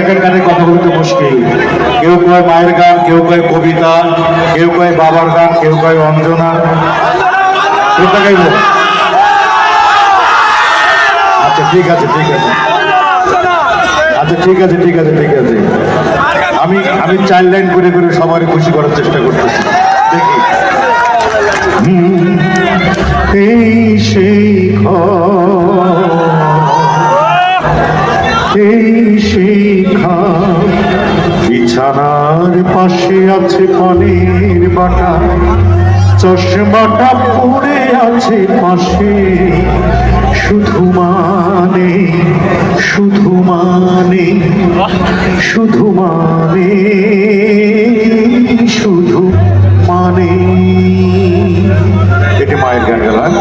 এক এক গানে কথা বলতে মুশকিল। কেউ কয় মায়ের গান, কেউ কয় কবিতা, কেউ কয় বাবার গান, কেউ কয় অঞ্জনা। আচ্ছা ঠিক আছে ঠিক আছে। আচ্ছা ঠিক আছে ঠিক আছে ঠিক আছে। আমি আমি চার লাইন করে করে সবারই খুশি করার চেষ্টা করতেছি। দেখি। এই সেই ঘর। এই বিছানার পাশে আছে পানির বাটা, চশমাটা পড়ে আছে পাশে। শুধু মানে শুধু মানে শুধু মানে শুধু মানে। এটি মায়ের গান গেলাম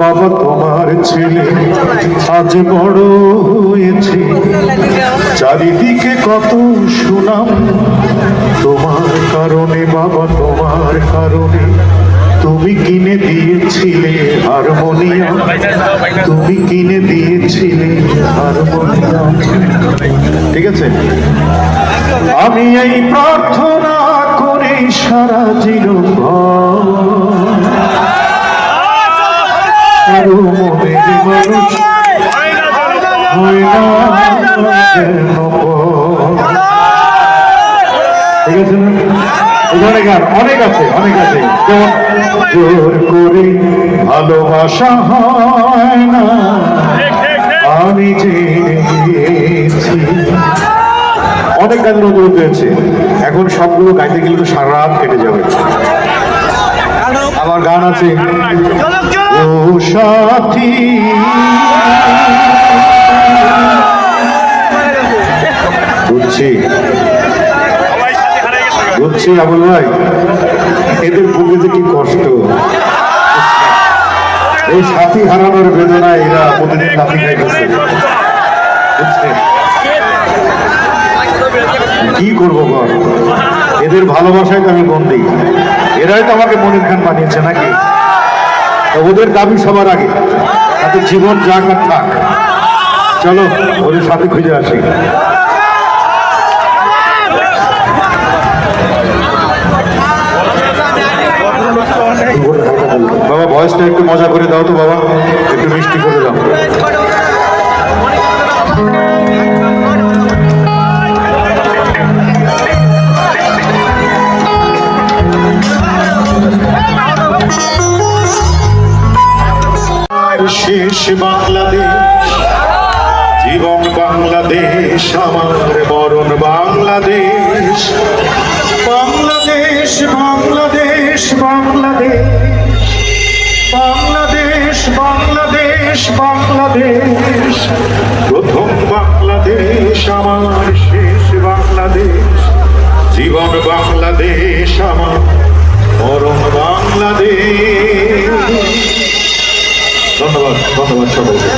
বাবা তোমার ছেলে আজ বড় হয়েছে। চারিদিকে কত সুনাম। তোমার কারণে বাবা তোমার কারণে। তুমি কিনে দিয়েছিলে হারমোনিয়াম। তুমি কিনে দিয়েছিলে হারমোনিয়াম। ঠিক আছে? আমি এই প্রার্থনা করে সারা জীবন মনে মানুষ। অনেক আছে অনেক আছে জোর করে ভালোবাসা হয় না আমি জেনে গিয়েছি অনেক গানের অনুরোধ হয়েছে। এখন সবগুলো গাইতে গেলে তো সারা রাত কেটে যাবে। আমার গান আছে। ও সাথী বুঝছি। বুঝছি আবুল ভাই। এদের বুকে যে কি কষ্ট। এই সাথী হারানোর বেদনা এরা প্রতিদিন লাথি খাইতেছে? কি করব এদের ভালোবাসায় তো আমি বন্দি। এরাই তো আমাকে মনির খান বানিয়েছে নাকি? ওদের দাবি সবার আগে। তাতে জীবন যাক আর থাক। চলো, ওদের সাথে খুঁজে আসি। বাবা ভয়েসটা একটু মজা করে দাও তো বাবা। একটু মিষ্টি করে দাও। শেষ বাংলাদেশ। জীবন বাংলাদেশ আমার মরণ বাংলাদেশ। বাংলাদেশ বাংলাদেশ বাংলাদেশ। বাংলাদেশ বাংলাদেশ বাংলাদেশ। প্রথম বাংলাদেশ আমার শেষ বাংলাদেশ। জীবন বাংলাদেশ আমার মরণ বাংলাদেশ। ধন্যবাদ ধন্যবাদ সকলকে